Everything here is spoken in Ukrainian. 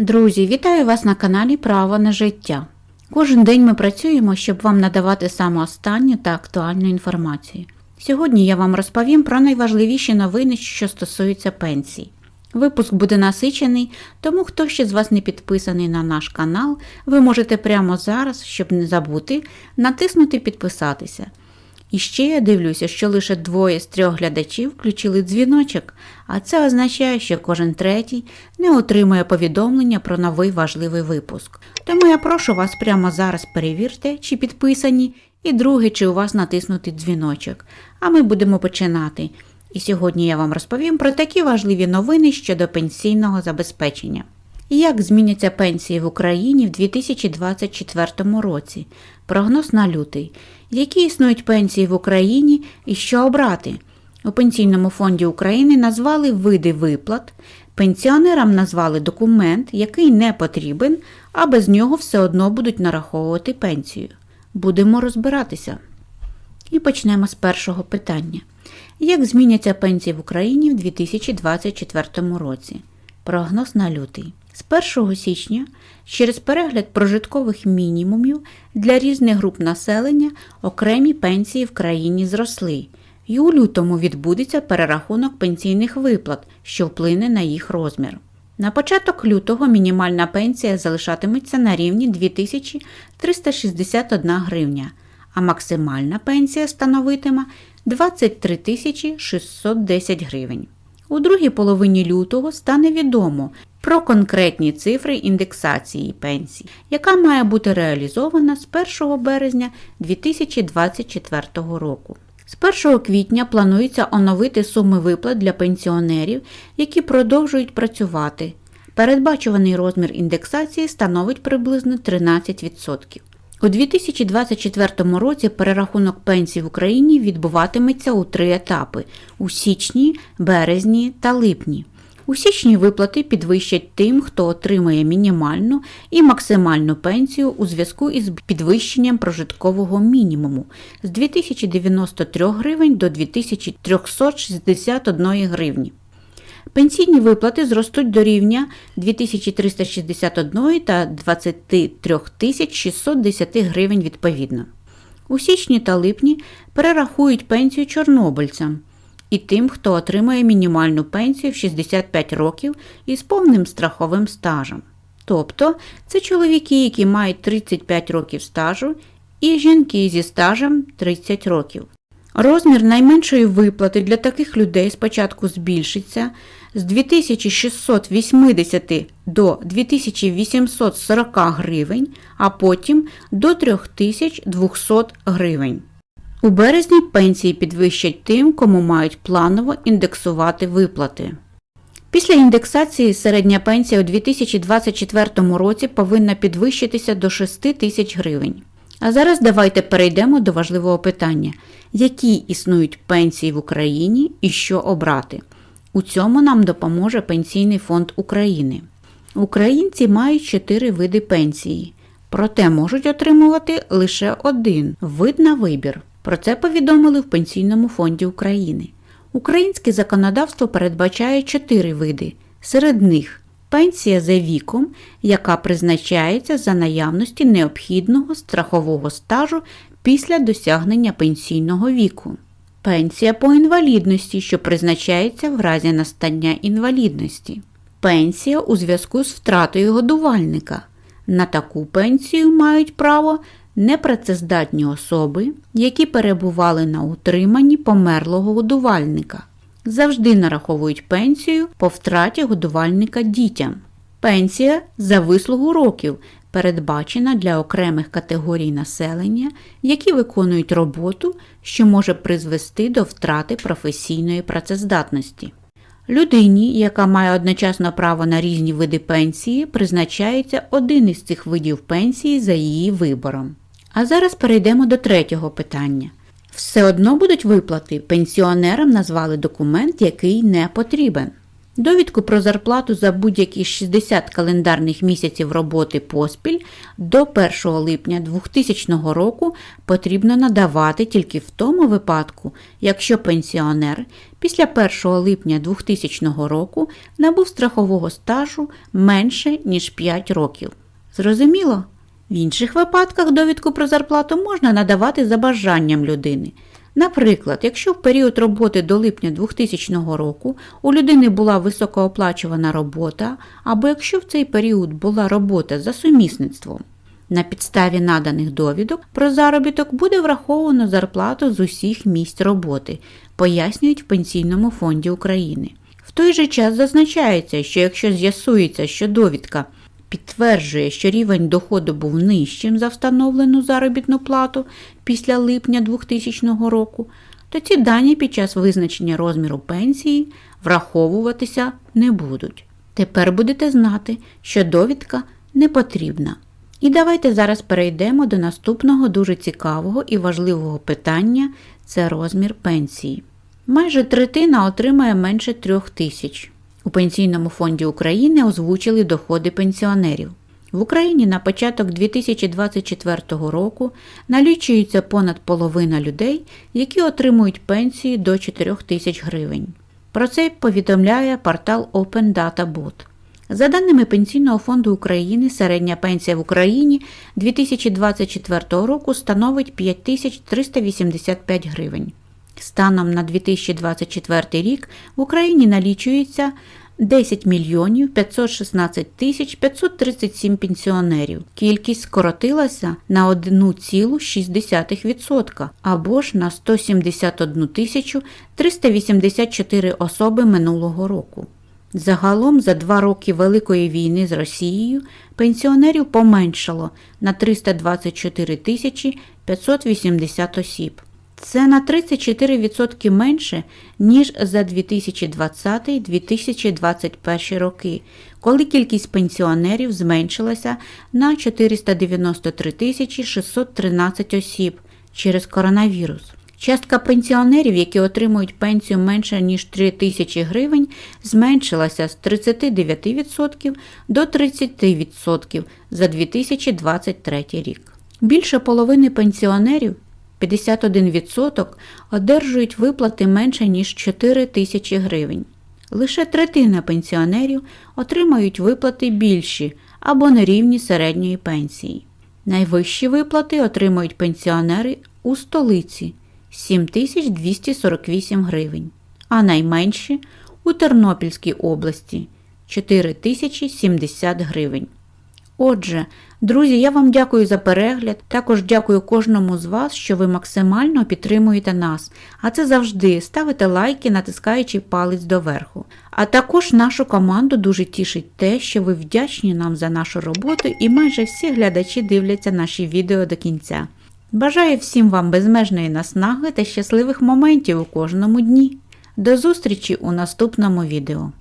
Друзі, вітаю вас на каналі Право на життя. Кожен день ми працюємо, щоб вам надавати саме останню та актуальну інформацію. Сьогодні я вам розповім про найважливіші новини, що стосуються пенсій. Випуск буде насичений, тому хто ще з вас не підписаний на наш канал, ви можете прямо зараз, щоб не забути, натиснути підписатися. І ще я дивлюся, що лише двоє з трьох глядачів включили дзвіночок, а це означає, що кожен третій не отримує повідомлення про новий важливий випуск. Тому я прошу вас прямо зараз перевірте, чи підписані, і друге, чи у вас натиснутий дзвіночок. А ми будемо починати. І сьогодні я вам розповім про такі важливі новини щодо пенсійного забезпечення. Як зміняться пенсії в Україні в 2024 році? Прогноз на лютий. Які існують пенсії в Україні і що обрати? У Пенсійному фонді України назвали види виплат, пенсіонерам назвали документ, який не потрібен, а без нього все одно будуть нараховувати пенсію. Будемо розбиратися. І почнемо з першого питання. Як зміняться пенсії в Україні в 2024 році? Прогноз на лютий. З 1 січня через перегляд прожиткових мінімумів для різних груп населення окремі пенсії в країні зросли, і у лютому відбудеться перерахунок пенсійних виплат, що вплине на їх розмір. На початок лютого мінімальна пенсія залишатиметься на рівні 2361 гривня, а максимальна пенсія становитиме 23 610 гривень. У другій половині лютого стане відомо про конкретні цифри індексації пенсій, яка має бути реалізована з 1 березня 2024 року. З 1 квітня планується оновити суми виплат для пенсіонерів, які продовжують працювати. Передбачуваний розмір індексації становить приблизно 13%. У 2024 році перерахунок пенсій в Україні відбуватиметься у три етапи у січні, березні та липні. У січні виплати підвищать тим, хто отримає мінімальну і максимальну пенсію у зв'язку із підвищенням прожиткового мінімуму з 2093 гривень до 2361 гривні. Пенсійні виплати зростуть до рівня 2361 та 23 610 гривень відповідно. У січні та липні перерахують пенсію чорнобильцям і тим, хто отримує мінімальну пенсію в 65 років із повним страховим стажем. Тобто це чоловіки, які мають 35 років стажу, і жінки зі стажем 30 років. Розмір найменшої виплати для таких людей спочатку збільшиться з 2680 до 2840 гривень, а потім до 3200 гривень. У березні пенсії підвищать тим, кому мають планово індексувати виплати. Після індексації середня пенсія у 2024 році повинна підвищитися до 6 тисяч гривень. А зараз давайте перейдемо до важливого питання, які існують пенсії в Україні і що обрати. У цьому нам допоможе Пенсійний фонд України. Українці мають чотири види пенсії, проте можуть отримувати лише один вид на вибір. Про це повідомили в Пенсійному фонді України. Українське законодавство передбачає чотири види. Серед них пенсія за віком, яка призначається за наявності необхідного страхового стажу після досягнення пенсійного віку. Пенсія по інвалідності, що призначається в разі настання інвалідності. Пенсія у зв'язку з втратою годувальника. На таку пенсію мають право непрацездатні особи, які перебували на утриманні померлого годувальника. Завжди нараховують пенсію по втраті годувальника дітям. Пенсія за вислугу років передбачена для окремих категорій населення, які виконують роботу, що може призвести до втрати професійної працездатності. Людині, яка має одночасно право на різні види пенсії, призначається один із цих видів пенсії за її вибором. А зараз перейдемо до третього питання. Все одно будуть виплати, пенсіонерам назвали документ, який не потрібен. Довідку про зарплату за будь-які 60 календарних місяців роботи поспіль до 1 липня 2000 року потрібно надавати тільки в тому випадку, якщо пенсіонер після 1 липня 2000 року набув страхового стажу менше, ніж 5 років. Зрозуміло? В інших випадках довідку про зарплату можна надавати за бажанням людини. Наприклад, якщо в період роботи до липня 2000 року у людини була високооплачувана робота, або якщо в цей період була робота за сумісництвом. На підставі наданих довідок про заробіток буде враховано зарплату з усіх місць роботи, пояснюють в Пенсійному фонді України. В той же час зазначається, що якщо з'ясується, що довідка підтверджує, що рівень доходу був нижчим за встановлену заробітну плату після липня 2000 року, то ці дані під час визначення розміру пенсії враховуватися не будуть. Тепер будете знати, що довідка не потрібна. І давайте зараз перейдемо до наступного дуже цікавого і важливого питання це розмір пенсії. Майже третина отримає менше трьох тисяч. У Пенсійному фонді України озвучили доходи пенсіонерів. В Україні на початок 2024 року налічується понад половина людей, які отримують пенсії до 4 тисяч гривень. Про це повідомляє портал Open Data Bot. За даними Пенсійного фонду України, середня пенсія в Україні 2024 року становить 5385 гривень. Станом на 2024 рік в Україні налічується 10 мільйонів 516 тисяч 537 пенсіонерів. Кількість скоротилася на 1,6% або ж на 171 тисячу 384 особи минулого року. Загалом за два роки Великої війни з Росією пенсіонерів поменшало на 324 тисячі 580 осіб. Це на 34% менше, ніж за 2020-2021 роки, коли кількість пенсіонерів зменшилася на 493 тисячі 613 осіб через коронавірус. Частка пенсіонерів, які отримують пенсію менше ніж 3 тисячі гривень, зменшилася з 39% до 30% за 2023 рік. Більше половини пенсіонерів 51% одержують виплати менше ніж 4 тисячі гривень. Лише третина пенсіонерів отримають виплати більші або на рівні середньої пенсії. Найвищі виплати отримують пенсіонери у столиці 7248 гривень, а найменші у Тернопільській області 4070 гривень. Отже, друзі, я вам дякую за перегляд. Також дякую кожному з вас, що ви максимально підтримуєте нас. А це завжди ставите лайки, натискаючи палець доверху. А також нашу команду дуже тішить те, що ви вдячні нам за нашу роботу і майже всі глядачі дивляться наші відео до кінця. Бажаю всім вам безмежної наснаги та щасливих моментів у кожному дні. До зустрічі у наступному відео.